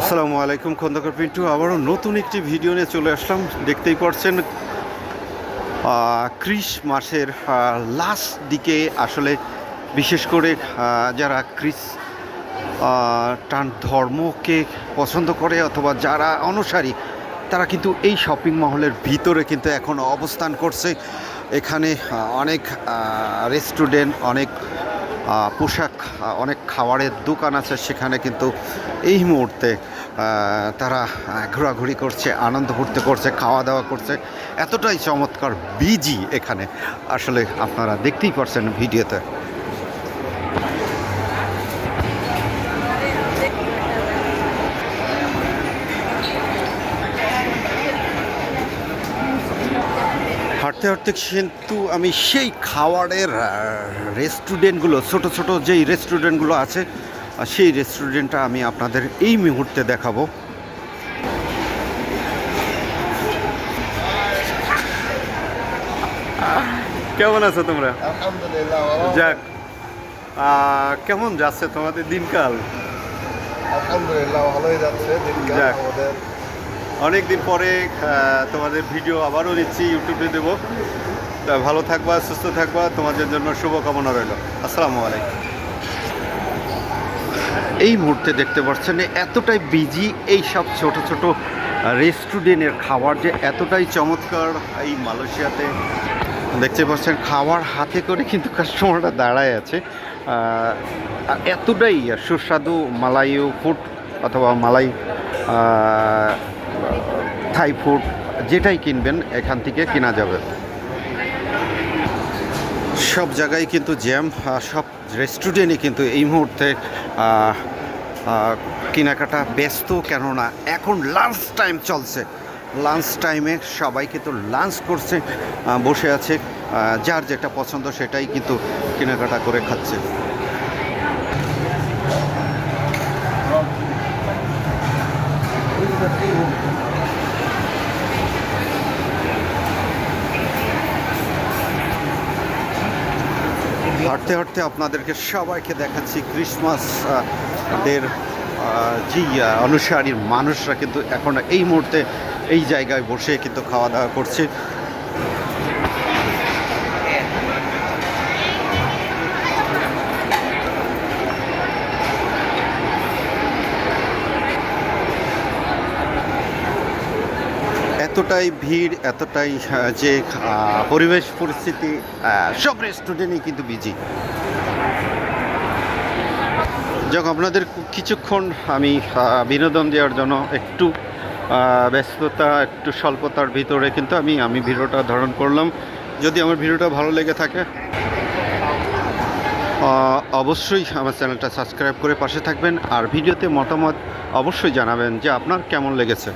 আসসালামু আলাইকুম খন্দকার পিন্টু। আবারও নতুন একটি ভিডিও নিয়ে চলে আসলাম। দেখতেই পারছেন ক্রিস মাসের লাস্ট দিকে আসলে বিশেষ করে যারা ক্রিস টান ধর্মকে পছন্দ করে অথবা যারা অনুসারী, তারা কিন্তু এই শপিং মহলের ভিতরে কিন্তু এখন অবস্থান করছে। এখানে অনেক রেস্টুরেন্ট অনেক পোশাক অনেক খাবারের দোকান আছে সেখানে কিন্তু এই মুহূর্তে তারা ঘোরাঘুরি করছে, আনন্দ করতে করছে খাওয়া দাওয়া করছে। এতটাই চমৎকার বিজি এখানে। আসলে আপনারা দেখতেই পারছেন ভিডিওতে। হাঁটতে হাঁটতে কিন্তু আমি সেই খাওয়ারের রেস্টুরেন্টগুলো ছোট ছোট যেই রেস্টুরেন্টগুলো আছে সেই রেস্টুরেন্টটা আমি আপনাদের এই মুহূর্তে দেখাবো। কেমন আছো তোমরা? যাক কেমন যাচ্ছে তোমাদের দিনকাল? আলহামদুলিল্লাহ ভালোই যাচ্ছে দিনকাল আমাদের। অনেক দিন পরে তোমাদের ভিডিও আবারও নিচ্ছি ইউটিউবে দেবো। তা ভালো থাকবা, সুস্থ থাকবা, তোমাদের জন্য শুভকামনা রইল। আসসালামু আলাইকুম। এই মুহূর্তে দেখতে পাচ্ছেন এতটাই বিজি এই সব ছোট ছোট রেস্টুরেন্টের খাবার যে এতটাই চমৎকার এই মালয়েশিয়াতে। দেখতে পাচ্ছেন খাবার হাতে করে কিন্তু কাস্টমাররা দাঁড়ায় আছে। আর এতটাই সুস্বাদু মালাইও ফুড অথবা মালাই থাই ফুড যেটাই কিনবেন, এখান থেকে কেনা যাবে। সব জায়গায় কিন্তু জ্যাম সব রেস্টুরেন্টই কিন্তু এই মুহূর্তে কেনাকাটা ব্যস্ত, কেননা এখন লাঞ্চ টাইম চলছে। লাঞ্চ টাইমে সবাই কিন্তু লাঞ্চ করছে বসে আছে যার যেটা পছন্দ সেটাই কিন্তু কেনাকাটা করে খাচ্ছে। হাঁটতে হাঁটতে আপনাদেরকে সবাইকে দেখাচ্ছি ক্রিসমাস দের যে যেই আহ, অনুসারী মানুষরা কিন্তু এখন এই মুহূর্তে এই জায়গায় বসে কিন্তু খাওয়া দাওয়া করছে। এতটাই ভিড়, এতটাই যে পরিবেশ পরিস্থিতি সব রেস্টুরেন্টই কিন্তু বিজি যাক, আপনাদের কিছুক্ষণ আমি বিনোদন দেওয়ার জন্য একটু ব্যস্ততা, একটু স্বল্পতার ভিতরে কিন্তু আমি আমি ভিডিওটা ধারণ করলাম। যদি আমার ভিডিওটা ভালো লেগে থাকে অবশ্যই আমার চ্যানেলটা সাবস্ক্রাইব করে পাশে থাকবেন। আর ভিডিওতে মতামত অবশ্যই জানাবেন যে আপনার কেমন লেগেছে।